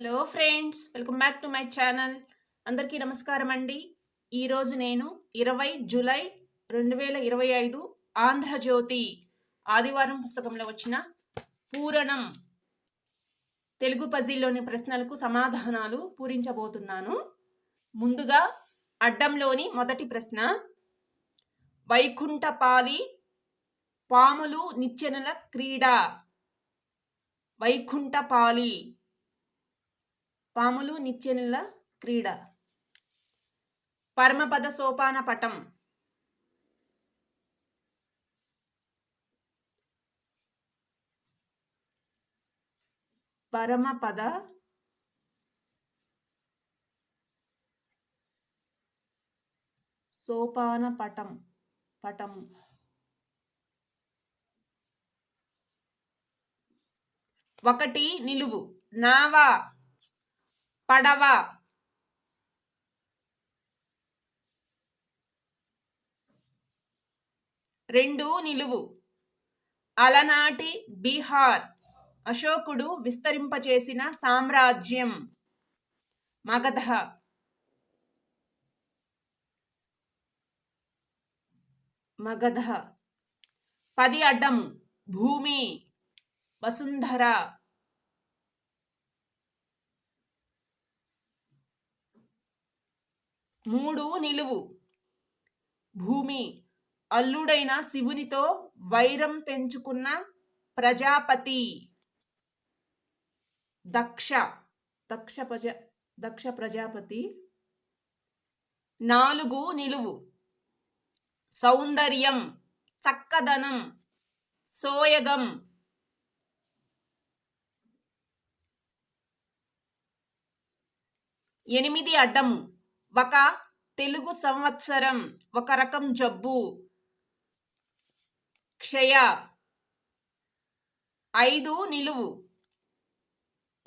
Hello friends welcome back to my channel అందరికీ నమస్కారం అండి. ఈరోజు నేను ఇరవై జూలై రెండు వేల ఇరవై ఐదు ఆంధ్రజ్యోతి ఆదివారం పుస్తకంలో వచ్చిన పూరణం తెలుగు పజిల్లోని ప్రశ్నలకు సమాధానాలు పూరించబోతున్నాను. ముందుగా అడ్డంలోని మొదటి ప్రశ్న వైకుంఠపాలి పాములు నిచ్చెనల క్రీడ. వైకుంఠపాలి పాములు నిచ్చెనల క్రీడ. పరమపద సోపాన పటం. పరమపద సోపాన పటం. పటం. ఒకటి నిలువు. నావా. పడవ. రెండు నిలువు. అలనాటి బీహార్. అశోకుడు విస్తరింపచేసిన సామ్రాజ్యం. మగధ. మగధ. పది అడ్డము. భూమి. వసుంధర. మూడు నిలువు. భూమి అల్లుడైన శివునితో వైరం పెంచుకున్న ప్రజాపతి. దక్ష దక్ష ప్రజ దక్ష ప్రజాపతి. నాలుగు నిలువు. సౌందర్యం చక్కదనం సోయగం. ఎనిమిది అడ్డము. ఒక తెలుగు సంవత్సరం ఒక రకం జబ్బు. క్షయ. ఐదు నిలువు.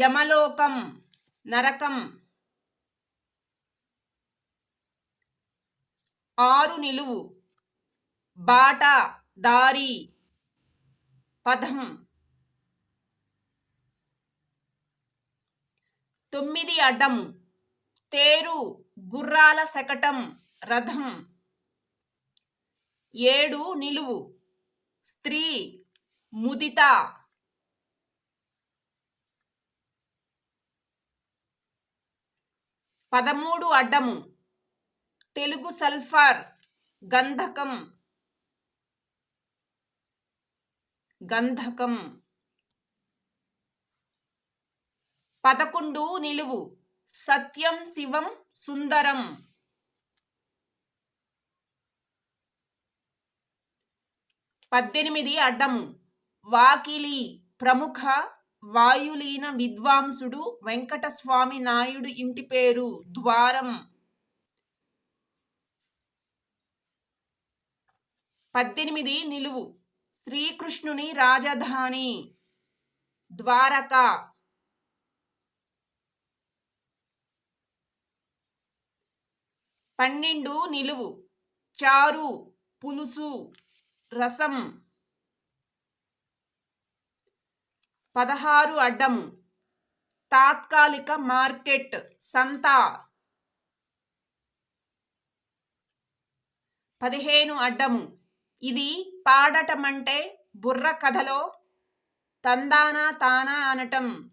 యమలోకం నరకం. ఆరు నిలువు. బాట దారి. పదం. తొమ్మిది అడ్డము. తేరు. గుర్రాల శకటం రథం. ఏడు నిలువు. స్త్రీ ముదిత. పదమూడు అడ్డము. తెలుగు సల్ఫర్ గంధకం. గంధకం. పదకొండు నిలువు. సత్యం శివం సుందరం. పద్దెనిమిది అడ్డము. వాకిలి ప్రముఖ వాయులీన విద్వాంసుడు వెంకటస్వామి నాయుడు ఇంటి పేరు ద్వారం. పద్దెనిమిది నిలువు. శ్రీకృష్ణుని రాజధాని. ద్వారక. పన్నెండు నిలువు చారు పులుసు రసం. పదహారు అడ్డము తాత్కాలిక మార్కెట్ సంత. పదిహేను అడ్డము ఇది పాడటమంటే బుర్ర కథలో తందానా తానా అనటం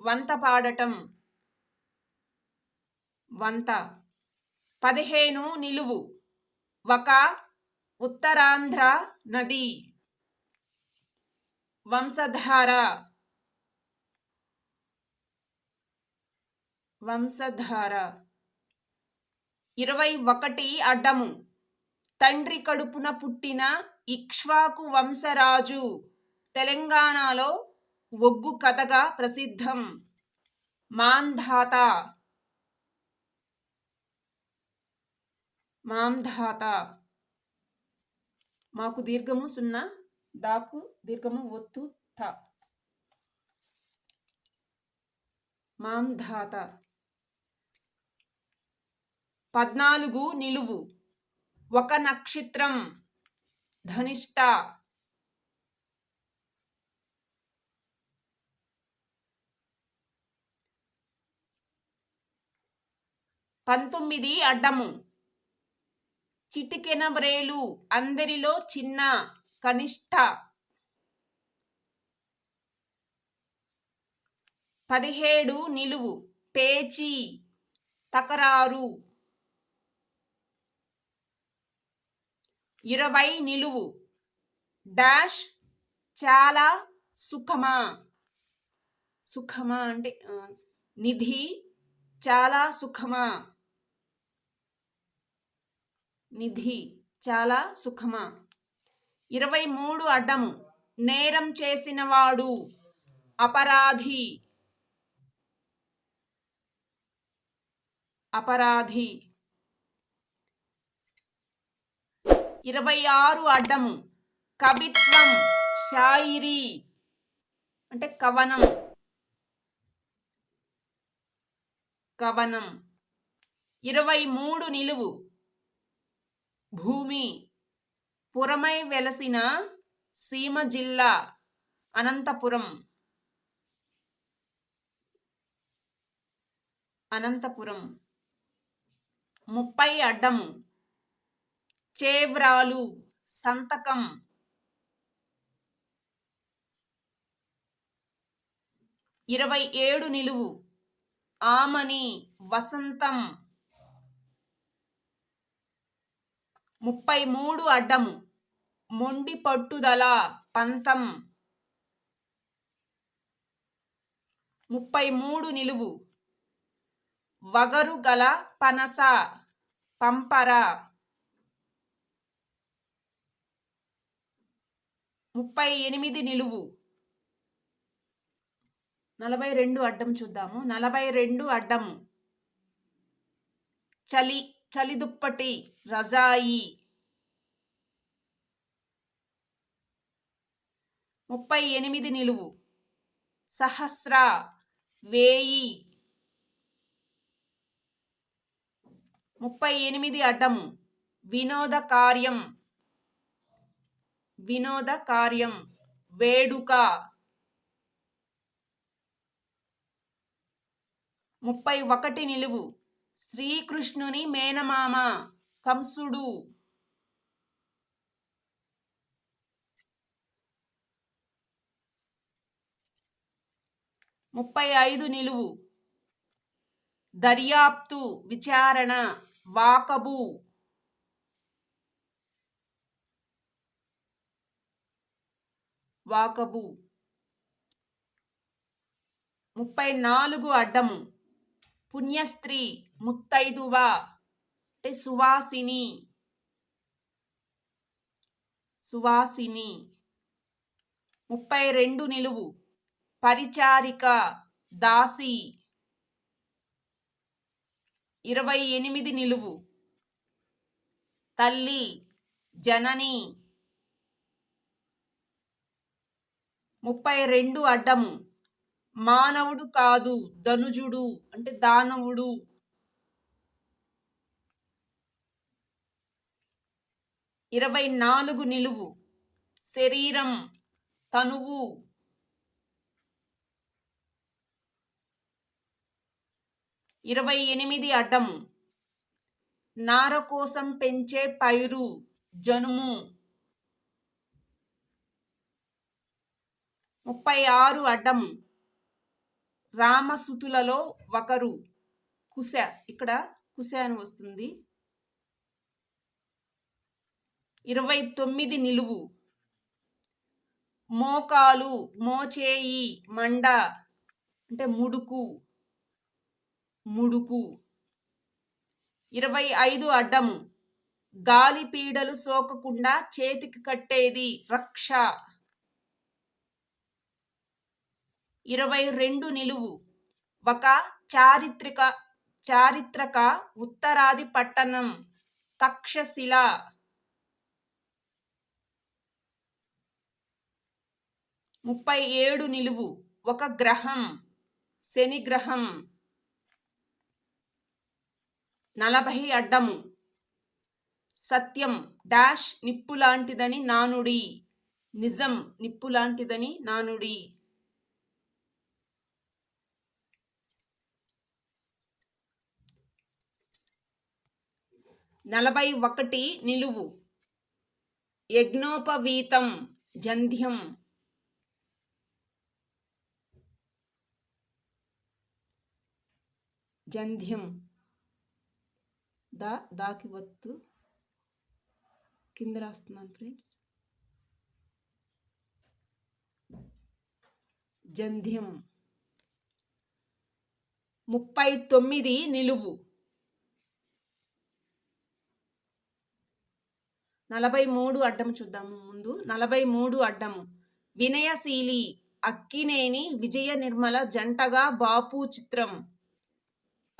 వంత పాడటం వంత. పదిహేను నిలువు. ఒక ఉత్తరాంధ్ర నది. వంశధార. వంశధార. ఇరవై ఒకటి అడ్డము. తండ్రి కడుపున పుట్టిన ఇక్ష్వాకు వంశరాజు. తెలంగాణలో ఒగ్గు కథగా ప్రసిద్ధం. మాంధాత. మాంధాత మాకు దీర్ఘము సున్నా దాకు దీర్ఘము ఒత్తు త. మాంధాత పద్నాలుగు నిలువు. ఒక నక్షత్రం. ధనిష్ట. పంతొమ్మిది అడ్డము. చిటికెన వ్రేలు అందరిలో చిన్న కనిష్ట. పదిహేడు నిలువు పేచీ తకరారు. ఇరవై నిలువు డాష్ చాలా సుఖమా? సుఖమా అంటే నిధి చాలా సుఖమా? నిధి చాలా సుఖమా? ఇరవై మూడు అడ్డము. నేరం చేసినవాడు అపరాధి. అపరాధి. ఇరవై ఆరు అడ్డము. కవిత్వం షాయిరీ. అంటే కవనం. కవనం. ఇరవై మూడు నిలువు. భూమి పురమై వెలసిన సీమ జిల్లా అనంతపురం. అనంతపురం. ముప్పై అడ్డము. చేవ్రాలు సంతకం. ఇరవై ఏడు నిలువు. ఆమని వసంతం. ముప్పై మూడు అడ్డము. మొండి పట్టుదల పంతం. ముప్పై మూడు నిలువు. వగరు గల పనస పంపర. ముప్పై ఎనిమిది నిలువు. నలభై రెండు అడ్డం చూద్దాము. నలభై రెండు అడ్డము. చలి. చలిదుప్పటి రజాయి. ముప్పై ఎనిమిది నిలువు. సహస్ర వేయి. ముప్పై ఎనిమిది అడ్డము వినోద కార్యం. వినోద కార్యం. వేడుక. ముప్పై ఒకటి నిలువు. శ్రీకృష్ణుని మేనమామ కంసుడు. ముప్పై ఐదు నిలువు. దర్యాప్తు విచారణ వాకబు. వాకబు. ముప్పై నాలుగు అడ్డము. పుణ్యస్త్రీ ముత్తైదువ అంటే సువాసిని. సువాసిని. ముప్పై రెండు నిలువు. పరిచారిక దాసి. ఇరవై ఎనిమిది నిలువు. తల్లి జనని. ముప్పై రెండు అడ్డము. మానవుడు కాదు ధనుజుడు అంటే దానవుడు. ఇరవై నాలుగు నిలువు శరీరం తనువు. ఇరవై ఎనిమిది అడ్డము నార కోసం పెంచే పైరు జనుము. ముప్పై ఆరు అడ్డము రామసుతులలో ఒకరు. కుశ ఇక్కడ కుశ అని వస్తుంది. ఇరవై తొమ్మిది నిలువు. మోకాలు మోచేయి మండ అంటే ముడుకు ముడుకు. ఇరవై ఐదు అడ్డము. గాలి పీడలు సోకకుండా చేతికి కట్టేది రక్ష. ఇరవై రెండు నిలువు. ఒక చారిత్రక చారిత్రక ఉత్తరాది పట్టణం తక్షశిల. ముప్పై ఏడు నిలువు. ఒక గ్రహం శని గ్రహం నలభై అడ్డము. సత్యం డాష్ నిప్పు లాంటిదని నానుడి. నిజం నిప్పు లాంటిదని నానుడి. నలభై ఒకటి నిలువు. యజ్ఞోపవీతం జంధ్యం. జంధ్యం. దా దాకి వత్తు కింద రాస్తున్నాను ఫ్రెండ్స్. జంధ్యం. ముప్పై తొమ్మిది నిలువు. నలభై మూడు అడ్డము చూద్దాము ముందు. నలభై మూడు అడ్డము. వినయశీలి అక్కినేని విజయ నిర్మల జంటగా బాపు చిత్రం.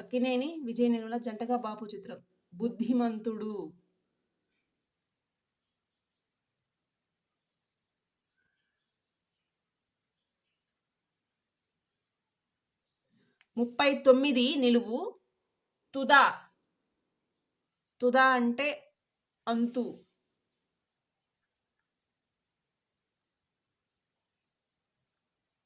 అక్కినేని విజయ నిర్మల జంటగా బాపు చిత్రం. బుద్ధిమంతుడు. ముప్పై తొమ్మిది నిలువు. తుదా. తుదా అంటే అంతు.